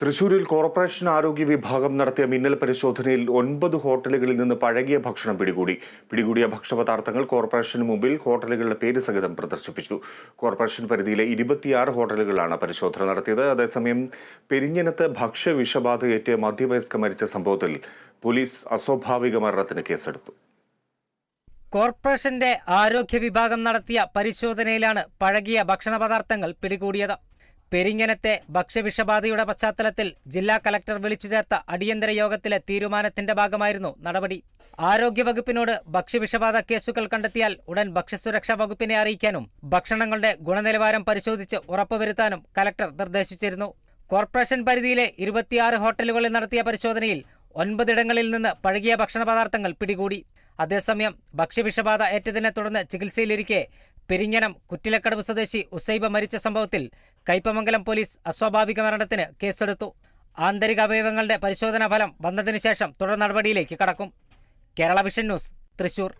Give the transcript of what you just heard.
തൃശൂരിൽ കോർപ്പറേഷൻ ആരോഗ്യ വിഭാഗം നടത്തിയ മിന്നൽ പരിശോധനയിൽ ഒൻപത് ഹോട്ടലുകളിൽ നിന്ന് പഴകിയ ഭക്ഷണം പിടികൂടി. പിടികൂടിയ ഭക്ഷണപദാർത്ഥങ്ങൾ കോർപ്പറേഷന് മുമ്പിൽ ഹോട്ടലുകളുടെ പേര് സഹിതം പ്രദർശിപ്പിച്ചു. കോർപ്പറേഷൻ പരിധിയിലെ ഇരുപത്തിയാറ് ഹോട്ടലുകളാണ് പരിശോധന നടത്തിയത്. അതേസമയം പെരിഞ്ഞനത്ത് ഭക്ഷ്യവിഷബാധയേറ്റ് മധ്യവയസ്ക മരിച്ച സംഭവത്തിൽ പോലീസ് അസ്വാഭാവിക മരണത്തിന് കേസെടുത്തു. കോർപ്പറേഷന്റെ ആരോഗ്യ വിഭാഗം നടത്തിയ പരിശോധനയിലാണ് പഴകിയ ഭക്ഷണപദാർത്ഥങ്ങൾ പിടികൂടിയത്. പെരിങ്ങനത്തെ ഭക്ഷ്യവിഷബാധയുടെ പശ്ചാത്തലത്തിൽ ജില്ലാ കലക്ടർ വിളിച്ചു ചേർത്ത അടിയന്തര യോഗത്തിലെ തീരുമാനത്തിന്റെ ഭാഗമായിരുന്നു നടപടി. ആരോഗ്യവകുപ്പിനോട് ഭക്ഷ്യവിഷബാധ കേസുകൾ കണ്ടെത്തിയാൽ ഉടൻ ഭക്ഷ്യസുരക്ഷാ വകുപ്പിനെ അറിയിക്കാനും ഭക്ഷണങ്ങളുടെ ഗുണനിലവാരം പരിശോധിച്ച് ഉറപ്പുവരുത്താനും കലക്ടർ നിർദ്ദേശിച്ചിരുന്നു. കോർപ്പറേഷൻ പരിധിയിലെ ഇരുപത്തിയാറ് ഹോട്ടലുകളിൽ നടത്തിയ പരിശോധനയിൽ ഒൻപതിടങ്ങളിൽ നിന്ന് പഴകിയ ഭക്ഷണപദാർത്ഥങ്ങൾ പിടികൂടി. അതേസമയം ഭക്ഷ്യവിഷബാധ ഏറ്റതിനെ തുടർന്ന് ചികിത്സയിലിരിക്കെ പെരിങ്ങനം കുറ്റിലക്കടവ് സ്വദേശി ഉസൈബ മരിച്ച സംഭവത്തിൽ കയ്പമംഗലം പോലീസ് അസ്വാഭാവിക മരണത്തിന് കേസെടുത്തു. ആന്തരിക അവയവങ്ങളുടെ പരിശോധനാ ഫലം വന്നതിനു ശേഷം തുടർ നടപടിയിലേക്ക് കടക്കും. Kerala vision news Thrissur.